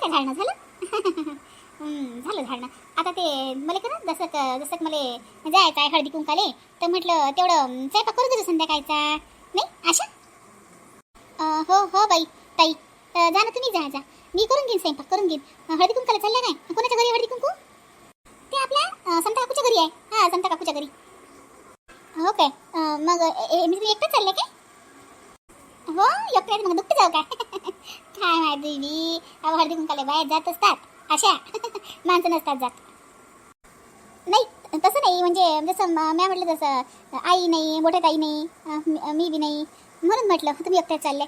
काय झाडणं झालं. झालं झाडणं. आता ते मला का ना जसं जसं मला जायचं आहे हळदी कुंकाले. तर म्हटलं तेवढं स्वयंपाक करून देतो संध्याकाळचा? नाही आशा? हो हो बाई ताई. जा ना तुम्ही जा जा. मी करून घेईन स्वयंपाक करून घेईन. हळदी कुंकाला चालल्या काय? कोणाच्या घरी आहे हळदी कुंकू? ते आपल्या संता काकूच्या घरी आहे. हां संता काकूच्या घरी. हो काय? मग मी तुम्ही एकटंच चालले काय? हो एकटे मग दुःख जाऊ काय काय हळदी कुंकाला बाहेर जात असतात. अशा. माणसं नसतात जात. नाही तसं नाही म्हणजे जसं म- म्या म्हटलं तसं आई नाही मोठ्या ताई नाही मी- बी नाही. म्हणून म्हटलं तुम्ही एकट्यात चालले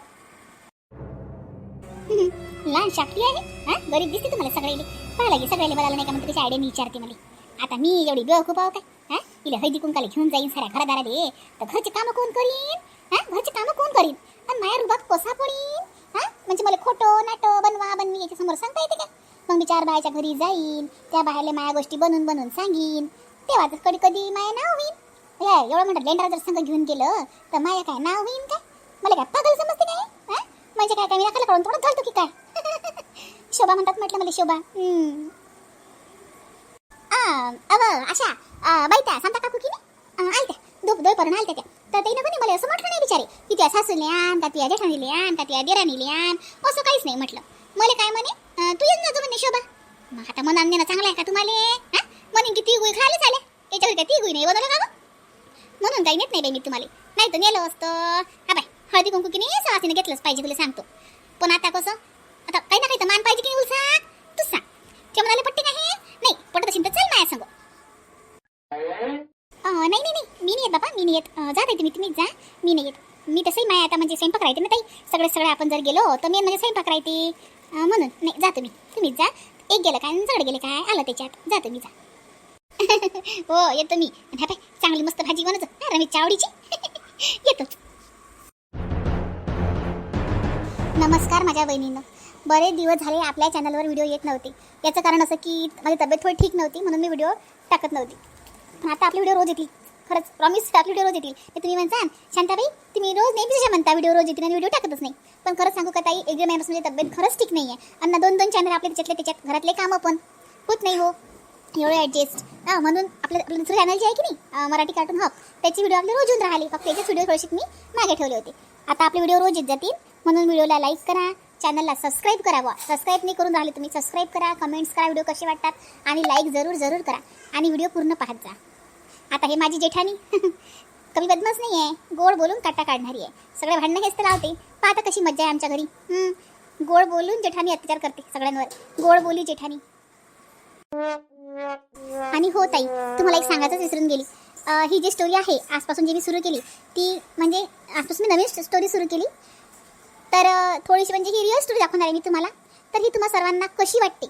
लहान शाकली आहे हा? गरीब दिसते तुम्हाला सगळ्याले. पाहा की सगळ्याला बघायला नाही का मग त्याची आयडिया मी विचारते मला. आता मी एवढी बेवकूफ आहो काय हा? तिला हळदी कुंकाला घेऊन जाईन साऱ्या घरादाराले. तर घरचे कामं कोण करीन? हा? घरचे कामं कोण करीन? आणि माया रुबाब कसा पडीन? हा? म्हणजे मला खोटं नाटो बनवा बनवी याच्या समोर सांगता येते का? मग मी चार बायाच्या घरी जाईन त्या बाहेरले माया गोष्टी बनवून बनवून सांगीन. तेव्हाच कधी कधी माया नाव होईन. हे एवढं म्हणतात लेंडरा जर संघ घेऊन गेलं तर माया काय नाव होईन काय मला काय पागल समजते काय हा? म्हणजे काय काय मी नकाला करून थोडं घालतो की काय? शोभा म्हणतात म्हटलं मला शोभा. अव आशा आ, सांगता त्या सांता काकू की नाही? आलत्या. दोप दोय आलत्या त्या. तर ते मला असं म्हटलं नाही बिचारे की त्या सासूले आण का तुझ्या जेठाणीले आण का तुझ्या आण असं काहीच नाही म्हटलं. मला काय म्हणे तू येऊन जातो म्हणे शोभा. मग आता मनान नेणं चांगलं आहे का तुम्हाला? हा? म्हणे की ती गुई खाली झाले. त्याच्यावर काय ती गुई नाही बनवलं का म्हणून काही नेत नाही बाई मी तुम्हाला. नाही तर नेलं असतं. हा बाय हळदी कुंकू की नाही सवासीने घेतलंच पाहिजे तुला सांगतो. पण आता कसं आता काही ना काही तर मान पाहिजे की उलसा? तू सांग. सांग ते म्हणाले पट्टी नाही नाही पटत असेल तर चल माया सांग नाही नाही नाही मी नाही येत बाबा मी नाही येत. जा ताई तुम्ही तुम्हीच जा. मी नाही येत. मी तसंही माय आता म्हणजे स्वयंपाक राहते ना ताई. सगळे सगळे आपण जर गेलो तर मी म्हणजे स्वयंपाक राहते. म्हणून. नाही जा तुम्ही. तुम्हीच जा. एक गेलं काय जड गेले काय? आलं त्याच्यात. जा तुम्ही जा. हो येतो मी. ह्या पाय चांगली मस्त भाजी बनवतो. हा रमेशच्या आवडीची येतो. नमस्कार माझ्या बहिणीनं. बरेच दिवस झाले आपल्या चॅनलवर व्हिडिओ येत नव्हते. याचं कारण असं की माझी तब्येत थोडी ठीक नव्हती म्हणून मी व्हिडिओ टाकत नव्हती. पण आता आपली व्हिडिओ रोज येतील खरंच प्रॉमिस आपली व्हिडिओ रोज येतील. ते तुम्ही म्हणता शांताबाई तुम्ही रोज नेहमी जशा म्हणता व्हिडिओ रोज येतील आणि व्हिडिओ टाकतच नाही. पण खरंच सांगू का ताई एक मॅम्स म्हणजे तब्येत खरंच ठीक नाही आहे आणि दोन दोन चॅनल आपले त्याच्यातले त्याच्यात घरातले कामं पण. होत नाही हो. एवढं ॲडजस्ट हां म्हणून आपलं आपलं दुसरं चॅनल जे आहे की नाही मराठी कार्टून हब त्याचे व्हिडिओ आपले रोज येऊन राहिले. फक्त त्याचे व्हिडिओ थोडेसे मी मागे ठेवले होते. आता आपले व्हिडिओ रोज येत जातील. म्हणून व्हिडिओला लाईक करा. चॅनलला सबस्क्राईब करा सबस्क्राईब नाही करून राहिले तुम्ही सबस्क्राईब करा. कमेंट्स करा व्हिडिओ कसे वाटतात. आणि लाईक जरूर जरूर करा. आणि व्हिडिओ पूर्ण पाहत जा. आता हे माझी जेठानी कमी बदमाश नाही आहे गोड बोलून काटा काढणारी आहे. सगळे भांडणं हेच तर लावते. पाहता कशी मज्जा आहे आमच्या घरी. गोड बोलून जेठानी अत्याचार करते सगळ्यांवर. गोड बोली जेठानी आणि हो ताई तुम्हाला एक सांगायचंच विसरून गेली. ही जी स्टोरी आहे आजपासून जी मी सुरू केली ती म्हणजे आजपासून मी नवीन स्टोरी सुरू केली. तर थोडीशी म्हणजे ही रिअल स्टोरी दाखवणार आहे मी तुम्हाला. तर ही तुम्हाला सर्वांना कशी वाटते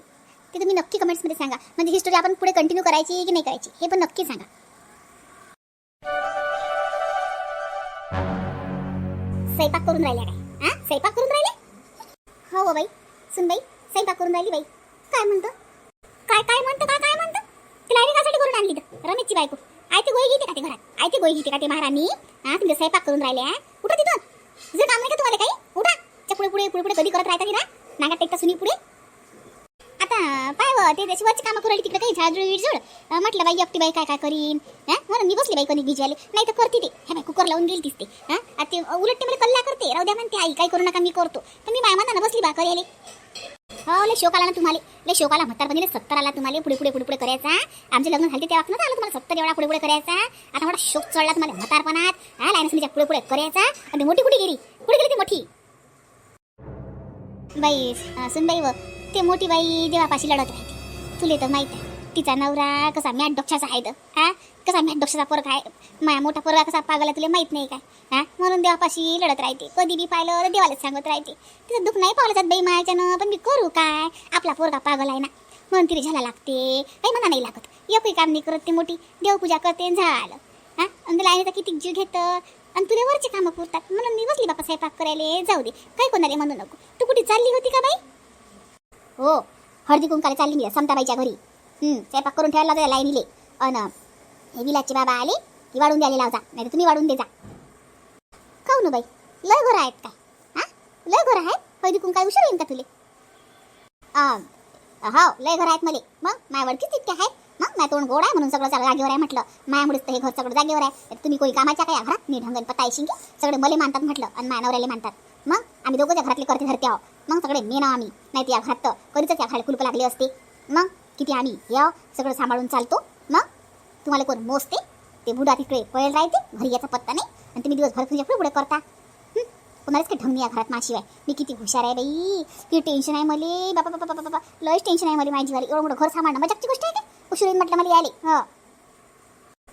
ते तुम्ही नक्की कमेंट्समध्ये सांगा. म्हणजे ही स्टोरी आपण पुढे कंटिन्यू करायची की नाही करायची हे पण नक्की सांगा. स्वयंपाक करून राहिल्या काय? हा स्वयंपाक करून राहिले? हो हो बाई. सुन बाई स्वयंपाक करून राहिली बाई. काय म्हणतो? काय काय म्हणतो? काय काय म्हणतो? तिला कासाठी करून आणली तर रमेशची बायको. आय गोळी घेते का ते घरात? आय गोळी घेते का ते महाराणी? हा तुमच्या स्वयंपाक करून राहिले उठा तिथून. जे काम नाही का तुम्हाला काही? उठा. त्या पुढे पुढे पुढे पुढे कधी करत राहता तिला? नागा टेकता सुनी पुढे? पाय व ते त्याची वरची कामं करू तिकडे काही झाड विडझुड म्हटलं बाई एकटी बाई काय काय करीन? हा म्हणून मी बसली बाई कोणी भिजवायला नाही तर करते ते. हे बाई कुकर लावून गेली दिसते हा ते उलट ते मला कल्ला करते. राहू द्या म्हणते आई काय करू नका मी करतो. तर मी माय मनानं बसली बा करायला हो लय शोक आला ना तुम्हाला. लय शोक आला म्हातारपणी सत्तर आला तुम्हाला पुढे पुढे पुढे पुढे करायचा. आमचे लग्न झाले तेव्हा नव्हतं आलं तुम्हाला सत्तर एवढा पुढे पुढे करायचा. आता मोठा शोक चढला तुम्हाला म्हातारपणात. हा लायनसमीच्या म्हणजे पुढे पुढे करायचा. आणि मोठी कुठे गेली? कुठे गेली ती मोठी? बाई सुनबाई व ते मोठी बाई देवापाशी लढत राहते. तुले तर माहीत आहे तिचा नवरा कसा मॅट डोक्षाचा आहे तर हा? कसा मॅट डोक्षाचा पोरगा आहे? माया मोठा पोरगा कसा पागला तुला माहीत नाही काय? हा? म्हणून देवापाशी लढत राहते. कधी बी पाहिलं तर देवालाच सांगत राहते. तिचं दुःख नाही पावलं जात बाई मायाच्यानं पण मी करू काय? आपला पोरगा पागल आहे ना. म्हणून तिला झाला लागते. काही म्हणा नाही लागत. एकही काम नाही करत ती मोठी. देवपूजा करते झालं. हा? आणि तुला आईने तर किती जीव घेतं आणि तुला वरचे कामं पुरतात. म्हणून मी बसली बापा स्वयंपाक करायला. जाऊ दे. काही कोणाला म्हणू नको. तू कुठे चालली होती का बाई? हो हळदी कुंकाला चालली मी समताबाईच्या घरी. स्वयंपाक करून ठेवायला लावता लाईनीले. अन हे विलाचे बाबा आले की वाढून द्यायला लावजा नाही तुम्ही वाढून दे जा. काहून हो बाई? लय घरं आहेत काय? हा? लय घरं आहेत? हळदी कुंकाला उशीर येईन का तुले? अं, हो लय घर आहेत मले. मग माय वडकीच तितके आहेत. मग माय तोंड गोड आहे म्हणून सगळं सगळं जागेवर आहे म्हटलं. मायामुळेच तर हे घर सगळं जागेवर आहे. तुम्ही कोणी कामाच्या काय घरात मी ढंगण पत्ता येशील की सगळे मले मानतात म्हटलं. आणि माय नवऱ्याला मानतात. मग आम्ही दोघं त्या घरातले करते धरते आहो. मग सगळे मी ना आम्ही. नाही ती या घरात तर कधीच या घराला कुलप लागली असते. मग किती आम्ही? या सगळं सांभाळून चालतो. मग तुम्हाला कोण मोजते? ते बुडा तिकडे पळेल राहते. घरी याचा पत्ता नाही. आणि तुम्ही दिवसभर तुझ्या पुढे पुढे करता. कोणालाच काही ढमनी या घरात माशिवाय मी किती हुशार आहे बाई. किती टेन्शन आहे मले. बाबा बाबा बाबा बाबा लयच टेन्शन आहे मला माझी वाली एवढं मोठं घर सांभाळणं. मजाची गोष्ट आहे का? उशीर म्हटलं मला यायले. हां.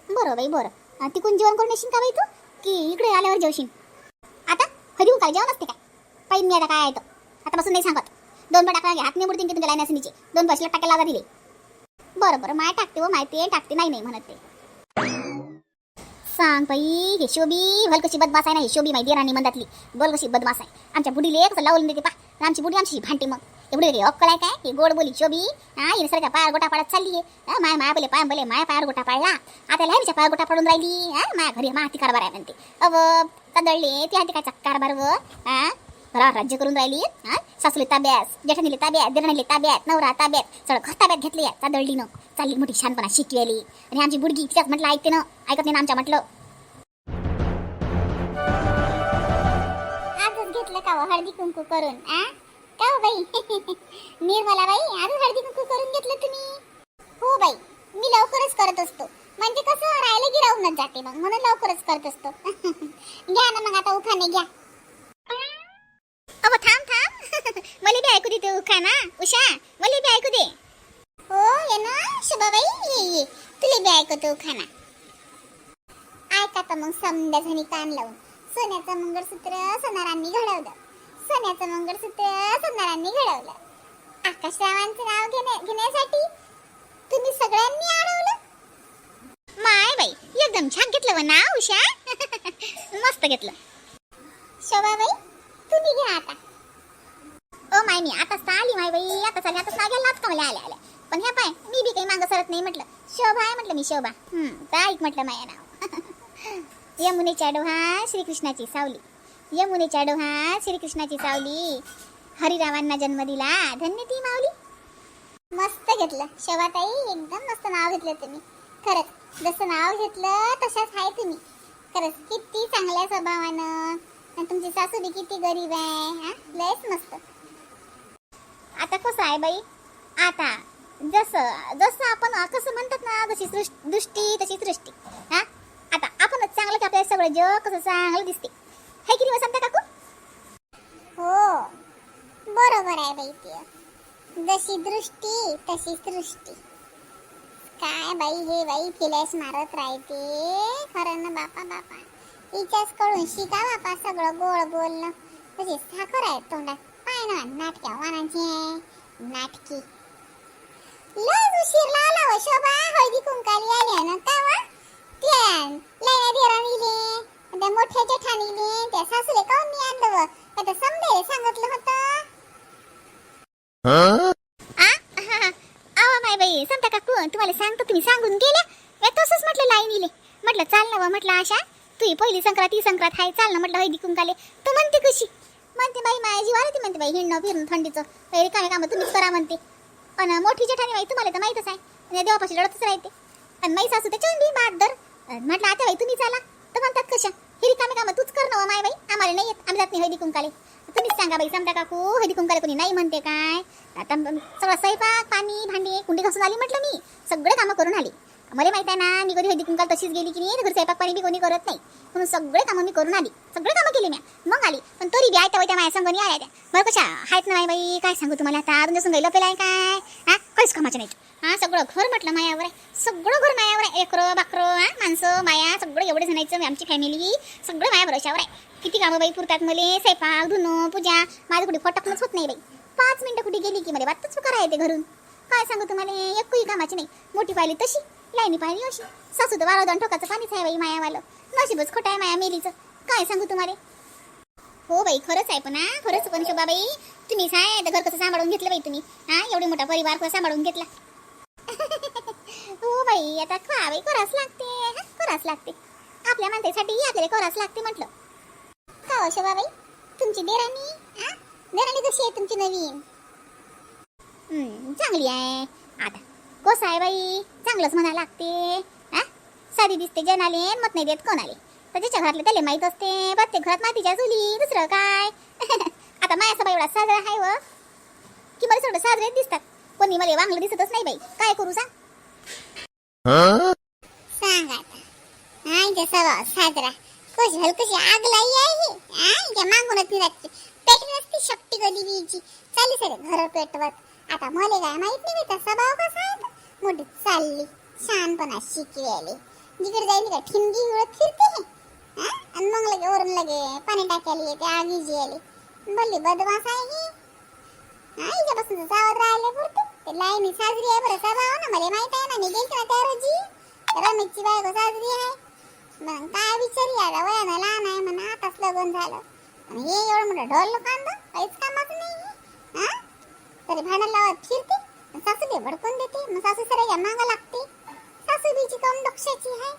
बरं बाई बरं. तिकून जेवण करून येशील का बाई तू? की इकडे आल्यावर जेवशील? आता? हरी काय जेवण असते काय पाहिजे मी आता काय आहे तर. आतापासून नाही सांगत. दोन पण टाका हात नाही बुडतील की तुमच्या नीचे दोन पैशाला टाकायला दिले बरं बरं. माय टाकते व माहिती आहे टाकते. नाही नाही म्हणत ते. सांग बाई हे शोभी भल कशी बदमास आहे ना हे शोभी माहिती राणी मंदातली. बोल कशी बदमास आहे. आमच्या बुडीले कसं लावून देते पा. आमची बुडी आमची भांटी मग. एवढी रे अक्कल आहे काय? हे गोड बोली शोभी हा हिरसारख्या पायावर गोटा पाडत चालली आहे. माय माया बोले पाय बोले माया पायावर गोटा पाडला. आता लहानच्या पायावर गोटा पाडून राहिली. हा माया घरी माती कारभार आहे म्हणते. अव तदळले ते हाती काय कारभार व हा? घरावर राज्य करून राहिली हा? सासूले ताब्यात जेठानीले ताब्यात दिराणीले ताब्यात नवरा ताब्यात सगळं घर ताब्यात घेतले न चालली मोठी छानपणा आली आणि आमची बुडगी तिच्याच म्हटलं ऐकते ना ऐकत नाही ना आमच्या म्हटलं. आजच घेतलं का हो हळदी कुंकू करून आ? का हो बाई? निर्मला बाई आजच हळदी कुंकू करून घेतलं तुम्ही? हो बाई मी लवकरच करत असतो. म्हणजे कसं राहायला गिरावूनच जाते मग म्हणून लवकरच करत असतो. घ्या ना मग आता उखाणे घ्या अहो थांब थांब मला बी ना? उषा मला बी ऐकू दे. हो ये ना शुभाबाई ये ये. तुला बी ऐकतो खाना ऐका तर मग समजा जणी कान लावून. सोन्याचं मंगळसूत्र सोनारांनी घडवलं. सोन्याचं मंगळसूत्र सोनारांनी घडवलं. आकाशरावांचं नाव घेण्या घेण्यासाठी तुम्ही सगळ्यांनी अडवलं? माय बाई एकदम छान घेतलं व ना उषा. मस्त घेतलं. शोभाबाई तुम्ही घ्या आता. ओ माय मी आता आली माय बाई. आता चाली आता नाव लाच का मला आल्या आल्या. पण ह्या पाय मी बी काही मागं सरत नाही म्हटलं. शोभा आहे म्हटलं मी शोभा. काय तर ऐक म्हटलं माया नाव. यमुनेच्या डोहा श्रीकृष्णाची सावली. यमुनेच्या डोहा श्रीकृष्णाची सावली. हरिरावांना जन्म दिला. धन्य ती मावली मस्त घेतलं. शोभाताई एकदम मस्त नाव घेतलं तुम्ही. खरंच जसं नाव घेतलं तशाच आहे तुम्ही. खरंच किती चांगल्या स्वभावानं. आणि तुमची सासू बी किती गरीब आहे हा? लयच मस्त. आता कसं आहे बाई? आता जसं जसं आपण कसं म्हणतात ना जशी सृष्टी दृष्टी तशी सृष्टी. हा? आता आपणच चांगलं की आपल्याला सगळं जग कसं चांगलं दिसते. हे किती वसंत काकू? हो. बरोबर आहे बाई ते. जशी दृष्टी तशी सृष्टी. काय बाई हे बाई फिलॅश मारत राहते? खरं ना बापा बापा. हिच्याच कळून शिका बापा सगळं गोळ बोलणं. म्हणजे साखर आहे तोंडात. पाय ना नाटक्या वानाची नाटकी. लय उशीर लावला हो शोभा. हळदी कुंकाली आली ना का वा त्या लया देराणीले त्या मोठ्या जेठाणीले त्या सासूले काऊन मी आणलं व? आता समजायला सांगितलं होतं. आवा माय बाई सांगता काकू तुम्हाला सांगतो तुम्ही सांगून गेल्या. मी तसंच म्हटलं लाईनीले म्हटलं चाल ना व म्हटलं आशा. तुझी पहिली संक्रांत ही संक्रांत आहे चाल ना म्हटलं हळदी कुंकाले. तू म्हणते कशी? म्हणते बाई माझ्या जीवाला ती म्हणते बाई हिंडणं फिरणं थंडीचं. काही रिकामे कामं तुम्हीच करा म्हणते. पण मोठी जेठाणी बाई तुम्हाला तर माहीतच आहे. आणि देवापाशी लढतच राहते. आणि माई सासू त्याच्यावर बी बादर म्हटलं आता बाई तुम्ही चाला. तर म्हणतात कशा? ही रिकामे कामं तूच कर ना माय बाई. आम्हाला नाही येत. आम्ही जात नाही हळदी कुंकाले तुम्हीच सांगा बाई समजा काकू हळदी कुंकाले कोणी नाही म्हणते काय? आता सगळं स्वयंपाक पाणी भांडे कुंडी घासून आली म्हटलं मी. सगळे कामं करून आली. मला माहीत आहे ना मी कधी हळदी कुंकाल तशीच गेली की नाही घर स्वयंपाक पाणी बी कोणी करत नाही. म्हणून सगळे कामं मी करून आली. सगळे कामं केली मी. मग आली. पण तरी बी आयत्या त्या माझ्या संघ आल्या त्या. बरं कशा? आहेत ना माय बाई. काय सांगू तुम्हाला आता? तुमच्या संघ लपेला आहे काय? हा? काहीच कामाचे नाही हा? सगळं घर म्हटलं मायावर आहे. सगळं घर मायावर आहे. एकरं बाकरं हा? माणसं माया सगळं एवढे जणायचं आमची फॅमिली सगळं माया भरोशावर आहे. किती कामं बाई पुरतात मले? स्वयंपाक धुणं पूजा. माझं कुठे फटकणंच होत नाही बाई. पाच मिनटं कुठे गेली की मला? वाटतंच करा येते घरून? काय सांगू तुम्हाला? एकही कामाची नाही. मोठी पाहिली तशी. लाईनी पाहिली अशी. सासू तर वारवदान ठोकाचं पाणीच आहे बाई मायावालं. नशीबच खोटं आहे माया मेलीचं. काय सांगू तुम्हाला? हो बाई खरंच आहे पण हा? खरंच पण शोभाबाई. तुम्हीच आहे तर घर कसं सांभाळून घेतलं बाई तुम्ही? हा? एवढी मोठा परिवार कसं सांभाळून घेतला? हो बाई आता खा बाई करावंच लागते. हा? करावंच लागते. आपल्या माणसासाठी आपल्याला करावंच लागते म्हटलं. का हो शोभाबाई? तुमची देराणी हा? देराणी कशी आहे तुमची नवीन. चांगली आहे. आता कसं आहे बाई चांगलंच म्हणा लागते. हा? साधी दिसते जनाले मत नाही देत कोणाले. तर त्याच्या घरातले त्याला माहीत असते प्रत्येक घरात मातीच्या चुली दुसरं काय? आता माझ्या बाई एवढा साजरा आहे व. की मला सगळं साजरे दिसतात. कोणी मला वांगलं दिसतच नाही बाई. काय करू सांग? सांग आता. आईच्या स्वभाव साजरा. कशी हलकशी आग लाई आहे आईच्या मागूनच निराची पेटली असती शक्ती कधी बीची चालली सर घर पेटवत. आता मले काय माहीत नाही त्याचा स्वभाव कसा आहे मोठी चालली शहाणपणा शिकवेले जिकडे जाईल का ठिमगी उडत फिरते हे. आणि मग लगे वरून लगे पाणी टाकायला येते आगी आली भल्ली बदमास आहे ही. हा हिच्यापासून चावत राहिले पुरते. ते लाईनी साजरी आहे बरं स्वभाव ना मला माहीत आहे ना मी गेलते ना त्या रोजी. रमेशची बायको साजरी आहे. मग काय विचारी आता वयानं लहान आहे म्हणा आताच लग्न झालं. आणि हे एवढं मोठं ढोल कांदा काहीच कामाचं नाही हा? तरी भांडण लावत फिरते. सासू बेबड कोण देते मग सासू सराईला मागा लागते. सासू बीची कम दक्षाची आहे.